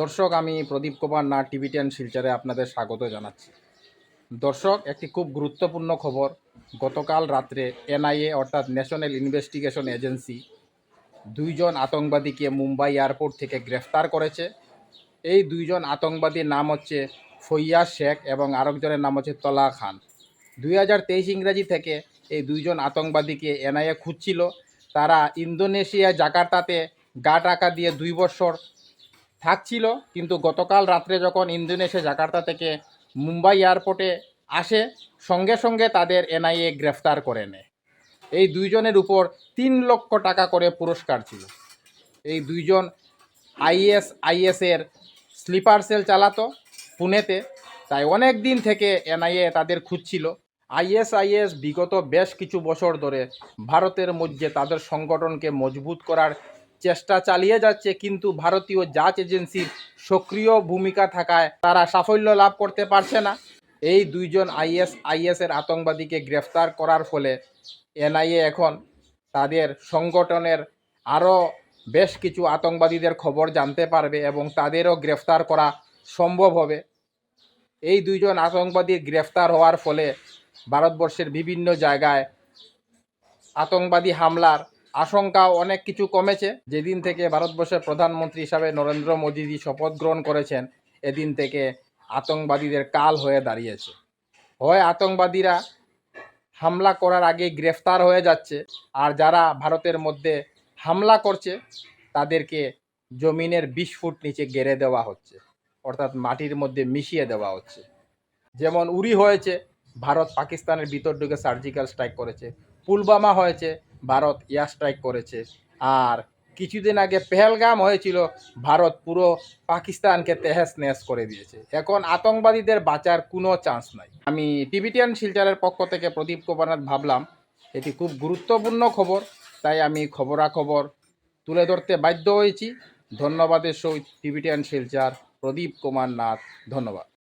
দর্শক, আমি প্রদীপ কুমার না টিভি টেন শিলচরে আপনাদের স্বাগত জানাচ্ছি। দর্শক, একটি খুব গুরুত্বপূর্ণ খবর। গতকাল রাত্রে এনআইএ, অর্থাৎ ন্যাশনাল ইনভেস্টিগেশন এজেন্সি, দুইজন আতঙ্কবাদীকে মুম্বাই এয়ারপোর্ট থেকে গ্রেফতার করেছে। এই দুইজন আতঙ্কবাদীর নাম হচ্ছে ফৈয়া শেখ এবং আরেকজনের নাম হচ্ছে তলা খান। দুই হাজার তেইশ ইংরাজি থেকে এই দুইজন আতঙ্কবাদীকে এনআইএ খুঁজছিল। তারা ইন্দোনেশিয়া, জাকার্তাতে গা টাকা দিয়ে দুই বছর থাকছিল, কিন্তু গতকাল রাত্রে যখন ইন্দোনেশিয়া জাকার্তা থেকে মুম্বাই এয়ারপোর্টে আসে, সঙ্গে সঙ্গে তাদের এনআইএ গ্রেফতার করে নেয়। এই দুইজনের উপর তিন লক্ষ টাকা করে পুরস্কার ছিল। এই দুইজন আইএস আইএসের স্লিপার সেল চালাতো পুনেতে। তাই অনেক দিন থেকে এনআইএ তাদের খুঁজছিল। আইএসআইএস বিগত বেশ কিছু বছর ধরে ভারতের মধ্যে তাদের সংগঠনকে মজবুত করার চেষ্টা চালিয়ে যাচ্ছে, কিন্তু ভারতীয় জাজ এজেন্সির সক্রিয় ভূমিকা থাকায় তারা সাফল্য লাভ করতে পারছে না। এই দুইজন আইএস আইএসের আতঙ্কবাদীকে গ্রেফতার করার ফলে এনআইএ এখন তাদের সংগঠনের আরও বেশ কিছু আতঙ্কবাদীদের খবর জানতে পারবে এবং তাদেরও গ্রেফতার করা সম্ভব হবে। এই দুইজন আতঙ্কবাদী গ্রেফতার হওয়ার ফলে ভারতবর্ষের বিভিন্ন জায়গায় আতঙ্কবাদী হামলার আশঙ্কাও অনেক কিছু কমেছে। যেদিন থেকে ভারতবর্ষের প্রধানমন্ত্রী হিসাবে নরেন্দ্র মোদীজি শপথ গ্রহণ করেছেন, এদিন থেকে আতঙ্কবাদীদের কাল হয়ে দাঁড়িয়েছে। হয় আতঙ্কবাদীরা হামলা করার আগে গ্রেফতার হয়ে যাচ্ছে, আর যারা ভারতের মধ্যে হামলা করছে, তাদেরকে জমিনের বিশ ফুট নিচে গেড়ে দেওয়া হচ্ছে, অর্থাৎ মাটির মধ্যে মিশিয়ে দেওয়া হচ্ছে। যেমন উরি হয়েছে, ভারত পাকিস্তানের ভিতর ঢুকে সার্জিক্যাল স্ট্রাইক করেছে পুলবামা হয়েছে ভারত এয়ার স্ট্রাইক করেছে। আর কিছুদিন আগে পেহেলগাম হয়েছিল, ভারত পুরো পাকিস্তানকে তেহেস নেস করে দিয়েছে। এখন আতঙ্কবাদীদের বাঁচার কোনো চান্স নাই। আমি টিভিটিয়ান শিলচারের পক্ষ থেকে প্রদীপ কুমারনাথ ভাবলাম, এটি খুব গুরুত্বপূর্ণ খবর, তাই আমি খবরাখবর তুলে ধরতে বাধ্য হয়েছি। ধন্যবাদের সহিত টিভিটিয়ান শিলচার প্রদীপ কুমার নাথ ধন্যবাদ।